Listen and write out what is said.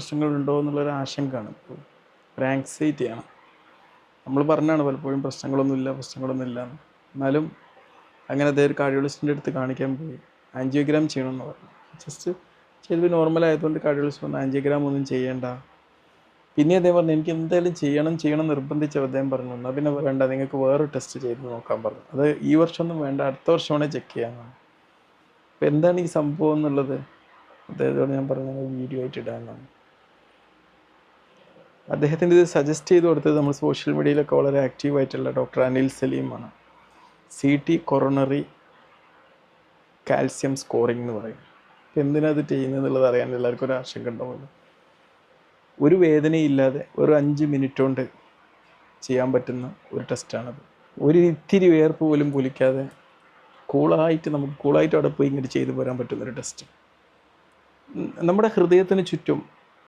പ്രശ്നങ്ങളുണ്ടോ എന്നുള്ളൊരു ആശങ്കയാണ് ഇപ്പോൾ ഒരു ആങ്സൈറ്റിയാണ് നമ്മൾ പറഞ്ഞാണ് പലപ്പോഴും പ്രശ്നങ്ങളൊന്നുമില്ല പ്രശ്നങ്ങളൊന്നുമില്ല. എന്ന് എന്നാലും അങ്ങനെ അദ്ദേഹം കാർഡിയോളജിസ്റ്റിന്റെ അടുത്ത് കാണിക്കാൻ പോയി. ആൻജിയോഗ്രാം ചെയ്യണമെന്ന് പറഞ്ഞു. ജസ്റ്റ് ചെയ്ത് നോർമൽ ആയതുകൊണ്ട് കാർഡിയോളജിസ്റ്റ് പറഞ്ഞു ആൻജിയോഗ്രാം ഒന്നും ചെയ്യേണ്ട. പിന്നെ അദ്ദേഹം പറഞ്ഞു എനിക്ക് എന്തായാലും ചെയ്യണം ചെയ്യണം നിർബന്ധിച്ച അദ്ദേഹം പറഞ്ഞു എന്നാൽ പിന്നെ വേണ്ട നിങ്ങൾക്ക് വേറൊരു ടെസ്റ്റ് ചെയ്ത് നോക്കാൻ പറഞ്ഞു. അത് ഈ വർഷമൊന്നും വേണ്ട അടുത്ത വർഷമാണ് ചെക്ക് ചെയ്യാനാണ് അപ്പോൾ എന്താണ് ഈ സംഭവം എന്നുള്ളത്? അദ്ദേഹത്തോട് ഞാൻ പറഞ്ഞത് വീഡിയോ ആയിട്ട് ഇടാനാണ് അദ്ദേഹത്തിന് ഇത് സജസ്റ്റ് ചെയ്ത് കൊടുത്തത് നമ്മൾ സോഷ്യൽ മീഡിയയിലൊക്കെ വളരെ ആക്റ്റീവ് ആയിട്ടുള്ള doctor Anil സലീമാണ് C T coronary calcium scoring എന്ന് പറയും. എന്തിനാ അത് ചെയ്യുന്നത് എന്നുള്ളത് അറിയാൻ എല്ലാവർക്കും ഒരു ആശങ്ക ഉണ്ടാവുമല്ലോ. ഒരു വേദനയില്ലാതെ ഒരു അഞ്ച് മിനിറ്റ് കൊണ്ട് ചെയ്യാൻ പറ്റുന്ന ഒരു ടെസ്റ്റാണത് ഒരു ഇത്തിരി വേർപ്പ് പോലും പൊലിക്കാതെ കൂളായിട്ട് നമുക്ക് കൂളായിട്ട് അവിടെ പോയി ഇങ്ങോട്ട് ചെയ്തു പോരാൻ പറ്റുന്നൊരു ടെസ്റ്റ് നമ്മുടെ ഹൃദയത്തിന് ചുറ്റും